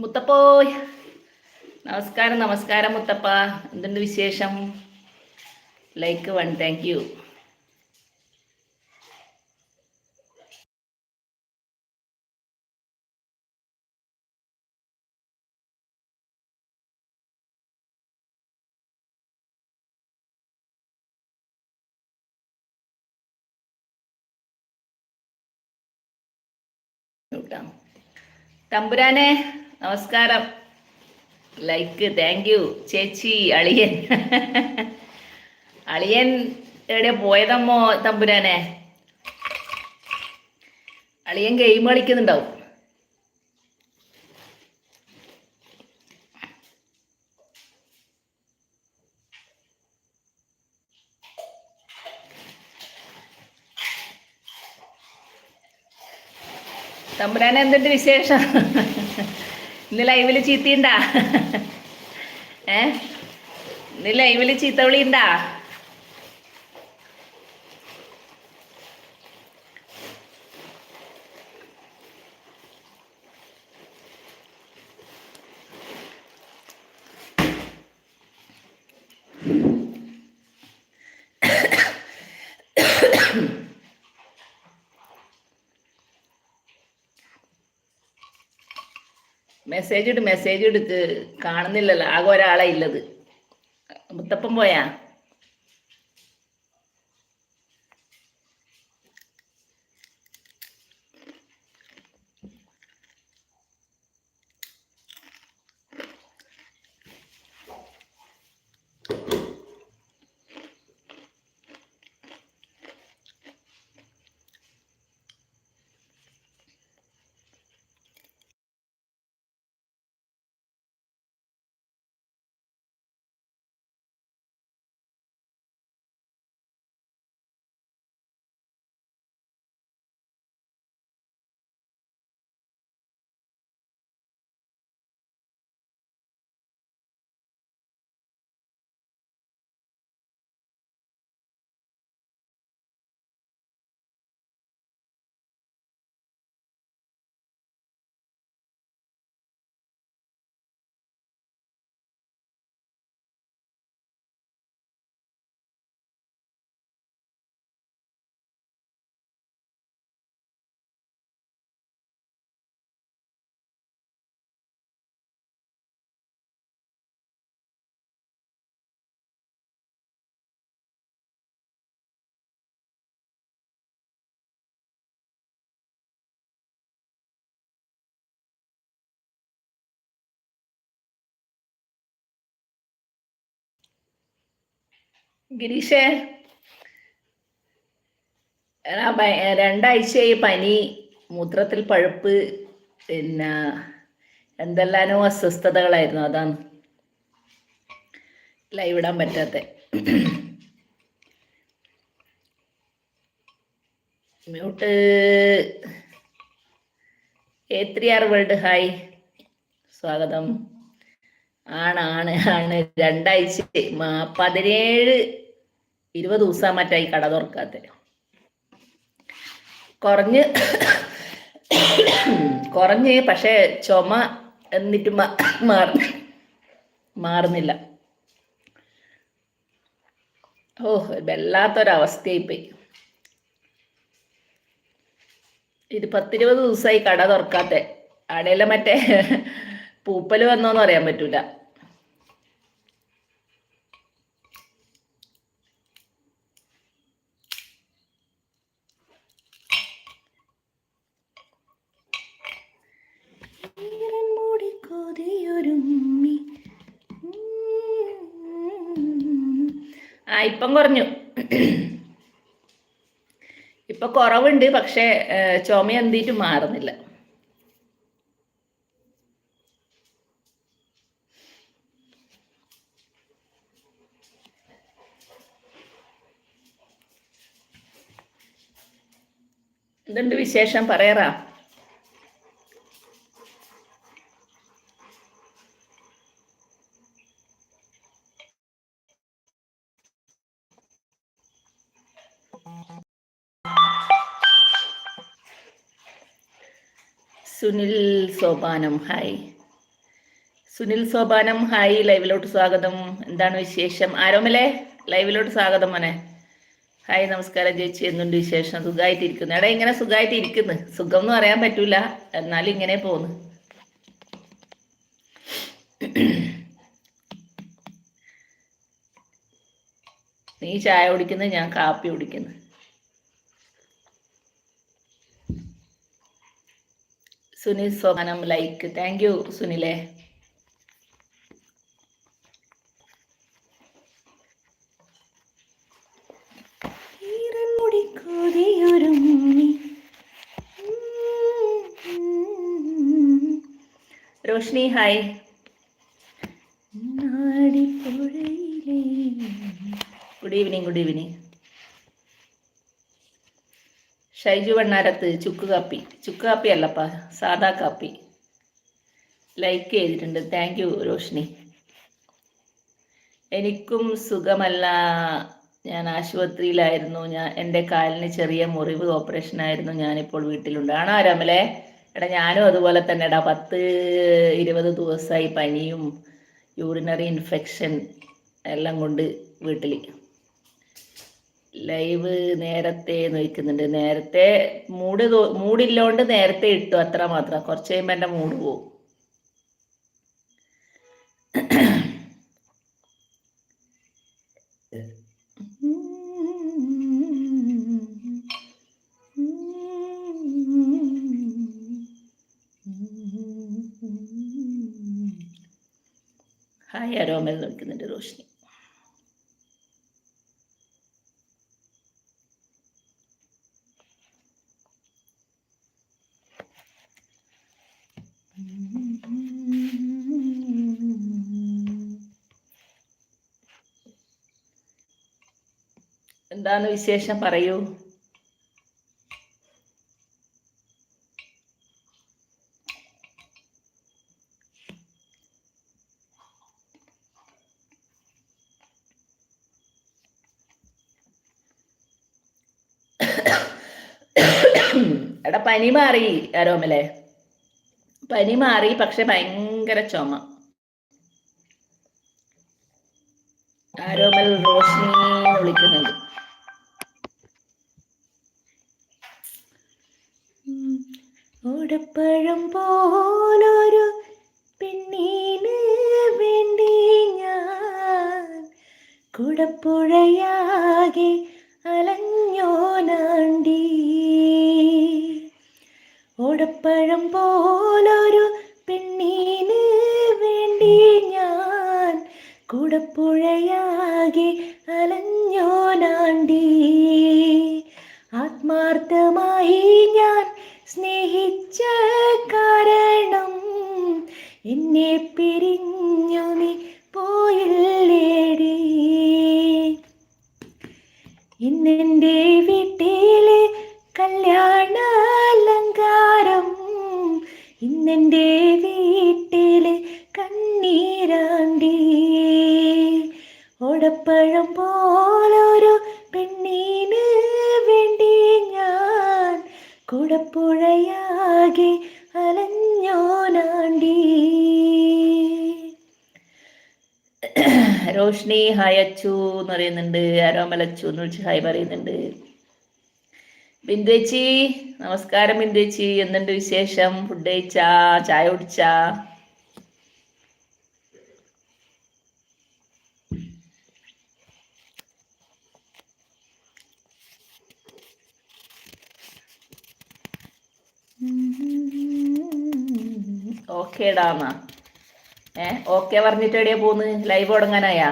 മുത്തപ്പോയ് നമസ്കാരം നമസ്കാരം മുത്തപ്പ. എന്തുണ്ട് വിശേഷം? ലൈക്ക് വൺ താങ്ക് യു തമ്പുരാനെ നമസ്കാരം. ലൈക്ക് താങ്ക് യു ചേച്ചി അളിയൻ. അളിയൻ എവിടെ പോയതമ്മോ തമ്പുരാനെ? അളിയൻ ഗെയിം കളിക്കുന്നുണ്ടാവും. തമ്പുരാനെ എന്തുണ്ട് വിശേഷം? ഇന്ന് ലൈവിൽ ചീത്തയുണ്ടാ ഏ? ഇന്ന് ലൈവിൽ ചീത്ത വിളിയുണ്ടാ മെസ്സേജ് ഇട് മെസ്സേജ് എടുക്ക് കാണുന്നില്ലല്ലോ. ആകെ ഒരാളെ ഇല്ലത്. മുത്തപ്പം പോയാ? ഗിരീഷേ രണ്ടാഴ്ചയായി പനി മൂത്രത്തിൽ പഴുപ്പ് പിന്നെ എന്തെല്ലാനോ അസ്വസ്ഥതകളായിരുന്നു അതാണ്. ലൈവ് ഇടാൻ പറ്റാത്ത. Mute A three R world hi. സ്വാഗതം. ആണ് ആണ് ആണ്. രണ്ടാഴ്ച പതിനേഴ് ഇരുപത് ദിവസം മറ്റായി കട തുറക്കാത്ത. കുറഞ്ഞ് കുറഞ്ഞ് പക്ഷെ ചുമ എന്നിട്ട് മാറി മാറുന്നില്ല. ഓ വല്ലാത്തൊരവസ്ഥയായിപ്പോയി ഇത് പത്തിരുപത് ദിവസമായി കട തുറക്കാത്ത. അടയിലെ മറ്റേ പൂപ്പൽ വന്നോന്ന് പറയാൻ പറ്റൂല ഈരൻ മൂടി കൊതിയൊരുമ്മി. ആ ഇപ്പം കുറഞ്ഞു. ഇപ്പൊ കുറവുണ്ട് പക്ഷെ ചുമ എന്തിട്ട് മാറുന്നില്ല. എന്തുണ്ട് വിശേഷം? പറയറാ? സുനിൽ സോപാനം ഹായ്. സുനിൽ സോപാനം ഹായ്. ലൈവിലോട്ട് സ്വാഗതം. എന്താണ് വിശേഷം? ആരോമല്ലേ ലൈവിലോട്ട് സ്വാഗതം മോനെ. ഹായ് നമസ്കാരം ചേച്ചി. എന്തുണ്ട് വിശേഷം? സുഖമായിട്ടിരിക്കുന്നു എടാ ഇങ്ങനെ സുഖമായിട്ടിരിക്കുന്നു സുഖം എന്ന് പറയാൻ പറ്റൂല. എന്നാലും ഇങ്ങനെ പോന്നു നീ ചായ കുടിക്കുന്നത് ഞാൻ കാപ്പി കുടിക്കുന്നു. സുനിൽ സോമനം like thank you സുനിലെ. Roshni hi good evening good evening Shaiju Vannarath ചുക്ക് കാപ്പി. ചുക്ക് കാപ്പി അല്ലപ്പാ സാദാ കാപ്പി. ലൈക്ക് ചെയ്തിട്ടുണ്ട്. Thank you Roshni. എനിക്കും സുഖമല്ല. ഞാൻ ആശുപത്രിയിലായിരുന്നു. ഞാൻ എന്റെ കാലിന് ചെറിയ മുറിവ് ഓപ്പറേഷൻ ആയിരുന്നു ഞാനിപ്പോൾ വീട്ടിലുണ്ട്. ആണോ രമലെ? എടാ ഞാനും അതുപോലെ തന്നെ എടാ പത്ത് ഇരുപത് ദിവസമായി പനിയും യൂറിനറി ഇൻഫെക്ഷൻ എല്ലാം കൊണ്ട് വീട്ടിൽ ലൈവ് നേരത്തെ നോക്കുന്നുണ്ട് നേരത്തെ മൂഡ് മൂഡില്ലോണ്ട് നേരത്തെ ഇട്ടു. അത്ര മാത്രം. കുറച്ച് കഴിയുമ്പോൾ എന്റെ മൂഡ് പോവും. എന്താണ് വിശേഷം? പറയൂ. എടാ പനി മാറി അരോമലെ പനി മാറി പക്ഷെ ഭയങ്കര ചുമ. ആരോമൽ റോഷിനി വിളിക്കുന്നുണ്ട് ആത്മാർത്ഥമായി ഞാൻ സ്നേഹിച്ച കാരണം എന്നെ പിരിഞ്ഞു നീ പോയില്ലേടി. ഇന്നെന്റെ വീട്ടിലെ കല്യാണ അലങ്കാരം ഇന്നെന്റെ വീട്ടിലെ കണ്ണീരാണ്ടി. ഓടപ്പഴം പോലൊരു കുടപ്പുഴയാകെ അലഞ്ഞോനാണ്ടി. റോഷ്നി ഹായ് അച്ചു എന്ന് പറയുന്നുണ്ട്. ആരോമലച്ചു എന്ന് വിളിച്ച് ഹായ് പറയുന്നുണ്ട്. ബിന്ദുവേച്ചി നമസ്കാരം ബിന്ദുവേച്ചി എന്തുണ്ട് വിശേഷം? ഫുഡ് കഴിച്ചാ? ചായ കുടിച്ചാ? ഓക്കേടാന്നാ ഏ ഓക്കെ പറഞ്ഞിട്ട് എവിടെയാ പോന്ന് ലൈവ് തുടങ്ങാനായാ?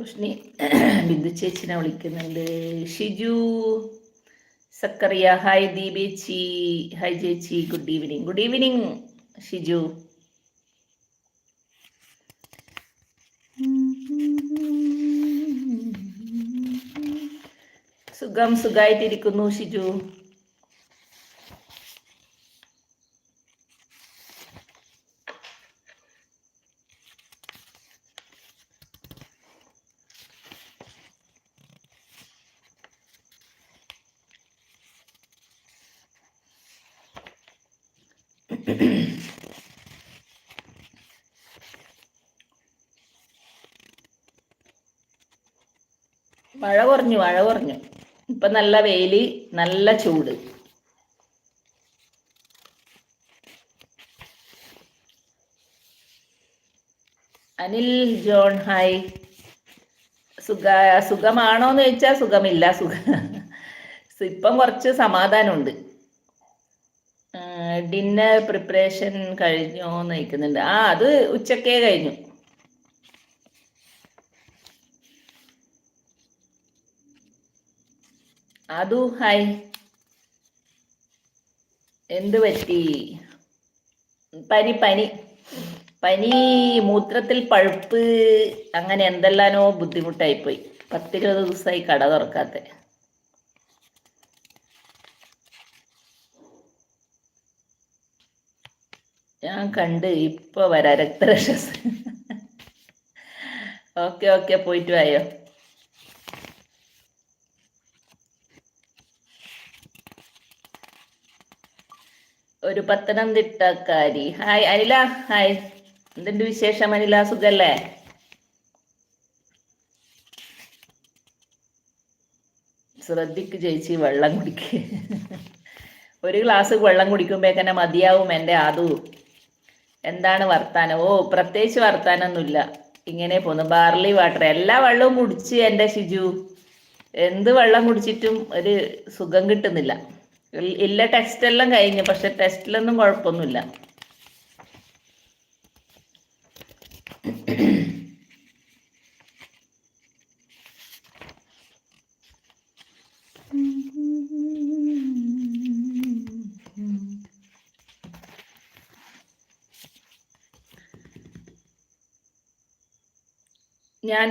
റോഷ്നി ബിന്ദു ചേച്ചിനെ വിളിക്കുന്നുണ്ട്. ഷിജു സക്കറിയ ഹായ് ദീപേച്ചി ഹായ് ചേച്ചി good evening good evening Shiju. സുഖം സുഖമായിട്ടിരിക്കുന്നു ഷിജു. മഴ കുറഞ്ഞു മഴ കുറഞ്ഞു. ഇപ്പൊ നല്ല വെയിൽ നല്ല ചൂട്. Anil John hi. സുഖ സുഖമാണോന്ന് ചോദിച്ചാൽ സുഖമില്ല സുഖ. ഇപ്പം കുറച്ച് സമാധാനമുണ്ട്. ഡിന്നർ പ്രിപ്പറേഷൻ കഴിഞ്ഞോ എന്ന് ആ അത് ഉച്ചക്കേ കഴിഞ്ഞു. അതു ഹായ്. എന്ത് പറ്റി? പനി പനി. പനി മൂത്രത്തിൽ പഴുപ്പ് അങ്ങനെ എന്തെല്ലാനോ ബുദ്ധിമുട്ടായിപ്പോയി. പത്തിരുപത് ദിവസമായി കട തുറക്കാത്ത. ഞാൻ കണ്ട് ഇപ്പൊ വരാ. രക്തരക്ഷസ് ഓക്കെ ഓക്കെ പോയിട്ട് വായോ? ഒരു പത്തനംതിട്ടക്കാരി. ഹായ് അനില. ഹായ് എന്തുണ്ട് വിശേഷം അനില? സുഖല്ലേ? ശ്രദ്ധിക്ക് ചേച്ചി വെള്ളം കുടിക്ക്. ഒരു ഗ്ലാസ് വെള്ളം കുടിക്കുമ്പോഴേക്കന്നെ മതിയാവും എന്റെ ആദു എന്താണ് വർത്താനം? ഓ പ്രത്യേകിച്ച് വർത്താനൊന്നുമില്ല. ഇങ്ങനെ പോന്നു. Barley water. എല്ലാ വെള്ളവും കുടിച്ച് എന്റെ ഷിജു. എന്ത് വെള്ളം കുടിച്ചിട്ടും ഒരു സുഖം കിട്ടുന്നില്ല. ഇല്ല ടെസ്റ്റ് എല്ലാം കഴിഞ്ഞു. പക്ഷെ ടെസ്റ്റിലൊന്നും കുഴപ്പമൊന്നുമില്ല. ഞാൻ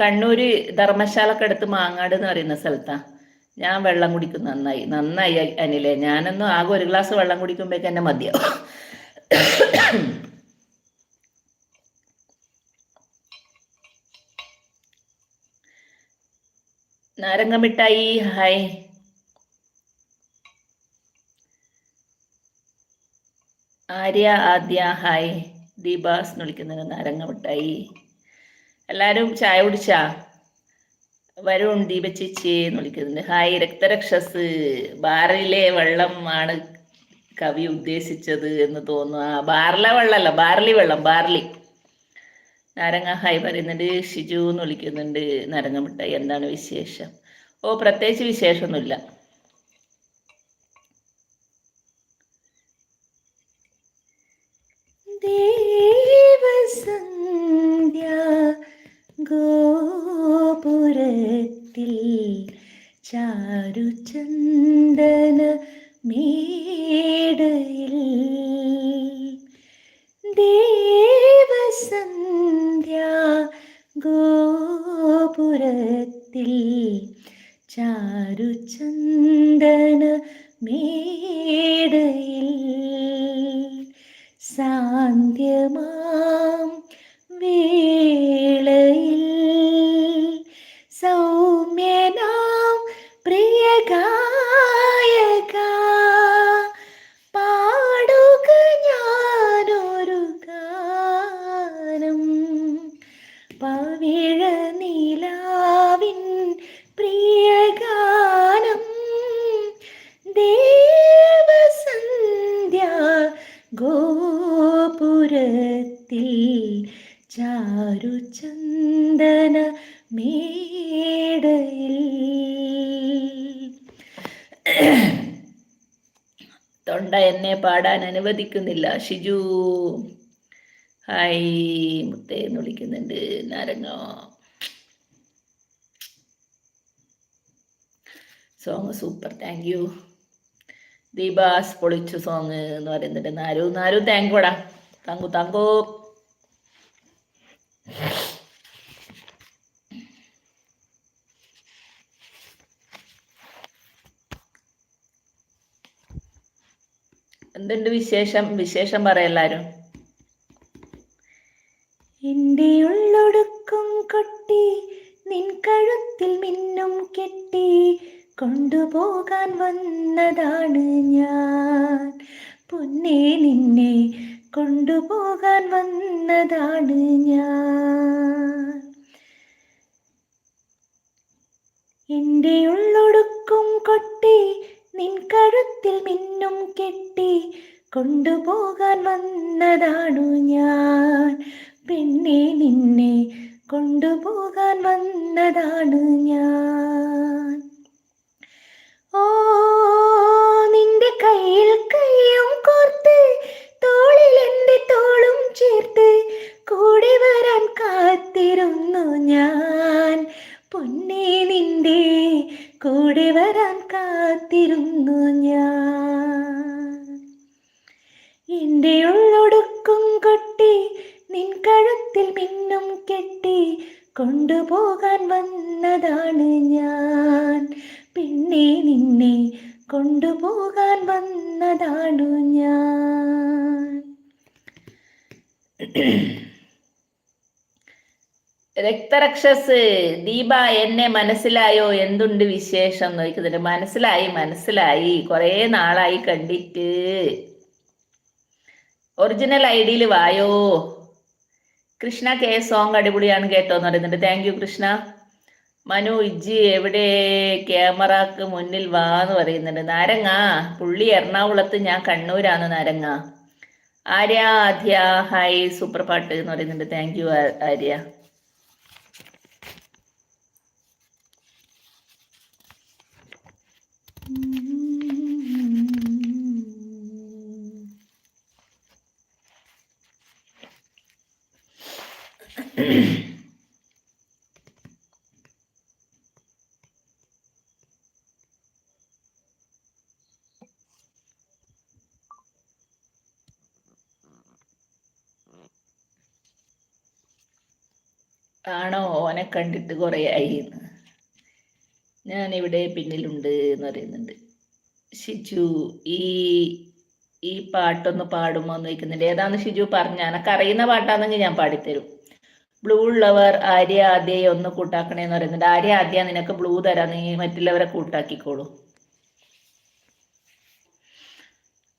കണ്ണൂര് ധർമ്മശാലക്കടുത്ത് മാങ്ങാട് എന്ന് പറയുന്ന സ്ഥലത്താണ് ഞാൻ വെള്ളം കുടിക്കും നന്നായി നന്നായി അനിലെ. ഞാനൊന്നും ആകെ ഒരു ഗ്ലാസ് വെള്ളം കുടിക്കുമ്പോഴേക്ക് എന്നെ മതിയാവും നാരങ്ങ മിഠായി ഹായ് ആര്യ ആദ്യ ഹായ് ദീപാസ് വിളിക്കുന്നത് നാരങ്ങ മിഠായി. എല്ലാവരും ചായ കുടിച്ചാ? വരുൺ ദീപചേച്ചി എന്ന് വിളിക്കുന്നുണ്ട്. ഹായ് രക്തരക്ഷസ്. ബാറിലെ വെള്ളം ആണ് കവി ഉദ്ദേശിച്ചത് എന്ന് തോന്നുന്നു. ആ ബാർല വെള്ളമല്ല ബാർലി വെള്ളം ബാർലി. നാരങ്ങ ഹായ് പറയുന്നുണ്ട്. ഷിജു എന്ന് വിളിക്കുന്നുണ്ട്. നാരങ്ങ മിഠായി എന്താണ് വിശേഷം? ഓ പ്രത്യേകിച്ച് വിശേഷമൊന്നുമില്ല. ദേവസന്ധ്യ ഗോപുരത്തിൽ ചാരുചന്ദന മേടയിൽ പാടാൻ അനുവദിക്കുന്നില്ല. ഷിജു. ഹായ് മുത്തേ എന്ന് വിളിക്കുന്നുണ്ട്. നാരങ്ങ. സോങ് സൂപ്പർ താങ്ക് യു ദീപാസ് പൊളിച്ചു സോങ് എന്ന് പറയുന്നുണ്ട്. നാരു നാരു thank you thank you thank you. എന്തുണ്ട് വിശേഷം? വിശേഷം പറയെല്ലാരും എന്റെ ഉള്ളൊടുക്കും കൊട്ടി നിൻ കഴുത്തിൽ മിന്നും കെട്ടി കൊണ്ടുപോകാൻ വന്നതാണ് ഞാൻ. പൊന്നെ നിന്നെ കൊണ്ടുപോകാൻ വന്നതാണ് ഞാൻ. എന്റെ ഉള്ളൊടുക്കും കൊട്ടി നിൻ കഴുത്തിൽ മിന്നും കെട്ടി കൊണ്ടുപോകാൻ വന്നതാണു ഞാൻ. പെണ്ണെ നിന്നെ കൊണ്ടുപോകാൻ വന്നതാണ് ഞാൻ. ഓ നിന്റെ കയ്യിൽ രക്തരക്ഷസ് ദീപ എന്നെ മനസ്സിലായോ? എന്തുണ്ട് വിശേഷം? നോക്കുന്നുണ്ട് മനസ്സിലായി മനസ്സിലായി. കുറേ നാളായി കണ്ടിട്ട്. ഒറിജിനൽ ഐ ഡിയിൽ വായോ? കൃഷ്ണ കെ സോങ് അടിപൊളിയാണ് കേട്ടോ എന്ന് പറയുന്നുണ്ട്. Thank you Krishna. മനു ഇജ്ജി എവിടെ? ക്യാമറക്ക് മുന്നിൽ വാ എന്ന് പറയുന്നുണ്ട്. നാരങ്ങ പുള്ളി എറണാകുളത്ത് ഞാൻ കണ്ണൂരാണ് നാരങ്ങ. ആര്യ ആദ്യ ഹായ് സൂപ്പർ പാട്ട് എന്ന് പറയുന്നുണ്ട്. Thank you Arya. ആണോ? ഓനെ കണ്ടിട്ട് കുറേ ആയി ഇവിടെ പിന്നിലുണ്ട് എന്ന് പറയുന്നുണ്ട്. ഷിജു ഈ ഈ പാട്ടൊന്ന് പാടുമോ എന്ന് ചോദിക്കുന്നുണ്ട്. ഏതാന്ന് ഷിജു പറഞ്ഞ എനക്ക് അറിയുന്ന പാട്ടാണെങ്കിൽ ഞാൻ പാടിത്തരും. ബ്ലൂ ഉള്ളവർ ആര്യ ആദ്യ ഒന്ന് കൂട്ടാക്കണേന്ന് പറയുന്നുണ്ട്. ആര്യ ആദ്യ നിനക്ക് ബ്ലൂ തരാം. നീ മറ്റുള്ളവരെ കൂട്ടാക്കിക്കോളൂ.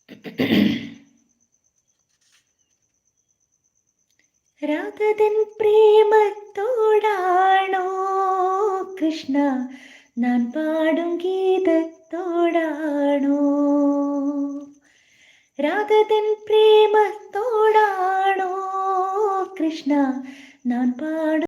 രാധതൻ പ്രേമത്തോടാണോ കൃഷ്ണ? ഞാൻ പാടും ഗീതത്തോടാണോ? രാധതൻ പ്രേമത്തോടാണോ കൃഷ്ണ? ഞാൻ പാടും